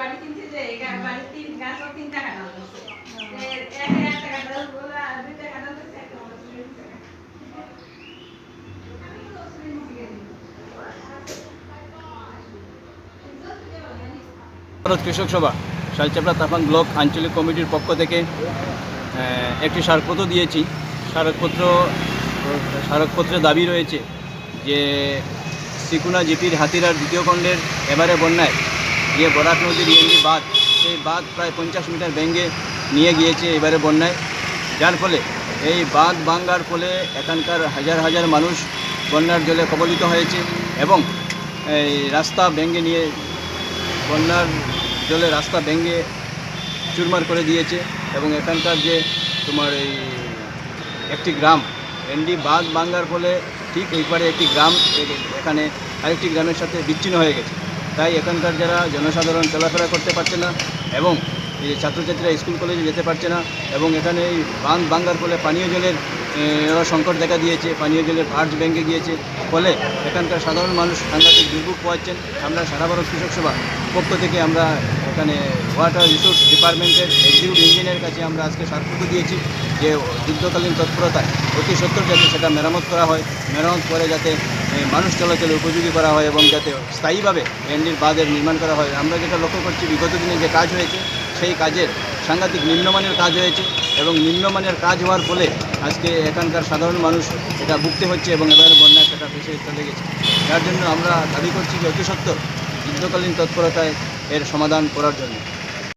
বাড়ি কিনছে যে বাড়ির তিন গাছও তিনটা কাটা হচ্ছে এর এক একটা কাটা বলে আর দুইটা কাটা হচ্ছে একটা বলে চুরি হচ্ছে। আমি তো চুরি নিছি কেন? ভারত কৃষক সভা শালচাপড়া তাফাং ব্লক আঞ্চলিক কমিটির পক্ষ থেকে একটি স্মারকপত্র দিয়েছি স্মারকপত্র স্মারকপত্রে দাবি রয়েছে যে সিকুনা জিপির হাতিরার দ্বিতীয় খণ্ডের এবারে বন্যায় যে বরাক নদীর ইএনডি বাঁধ, সেই বাঁধ প্রায় পঞ্চাশ মিটার ভেঙে নিয়ে গিয়েছে এবারে বন্যায়। যার ফলে এই বাঁধ ভাঙ্গার ফলে এখানকার হাজার হাজার মানুষ বন্যার জলে কবলিত হয়েছে এবং এই রাস্তা ভেঙে নিয়ে বন্যার জলে রাস্তা ভেঙে চুরমার করে দিয়েছে এবং এখানকার যে তোমার এই একটি গ্রাম, এন্ডি বাঁধ ভাঙ্গার ফলে ঠিক এইবারে একটি গ্রাম, এখানে আরেকটি গ্রামের সাথে বিচ্ছিন্ন হয়ে গেছে। তাই এখানকার যারা জনসাধারণ চলাফেরা করতে পারছে না এবং এই ছাত্রছাত্রীরা স্কুল কলেজে যেতে পারছে না এবং এখানে এই বাঁধ ভাঙ্গার ফলে পানীয় জলের সংকট দেখা দিয়েছে, পানীয় জলের ভার্জ ভেঙে গিয়েছে। ফলে এখানকার সাধারণ মানুষ সাংঘাতিক দুর্ভোগ পাচ্ছেন আমরা সারা ভারত কৃষক সভা পক্ষ থেকে আমরা এখানে ওয়াটার রিসোর্স ডিপার্টমেন্টের এক্সিকিউটিভ ইঞ্জিনিয়ারের কাছে আমরা আজকে সার্কুট দিয়েছি যে যুদ্ধকালীন তৎপরতায় অতি সত্তর যাতে সেটা মেরামত করা হয়, মেরামত করে যাতে মানুষ চলাচলে উপযোগী করা হয় এবং যাতে স্থায়ীভাবে এনডির বাঁধের নির্মাণ করা হয়। আমরা যেটা লক্ষ্য করছি, বিগত দিনে যে কাজ হয়েছে, সেই কাজের সাংঘাতিক নিম্নমানের কাজ হয়েছে এবং নিম্নমানের কাজ হওয়ার ফলে আজকে এখানকার সাধারণ মানুষ এটা ভুগতে হচ্ছে এবং এবার বন্যায় সেটা ভেসে চলে গেছে। যার জন্য আমরা দাবি করছি যে অতি সত্ত্বর যুদ্ধকালীন তৎপরতায় এর সমাধান করার জন্য।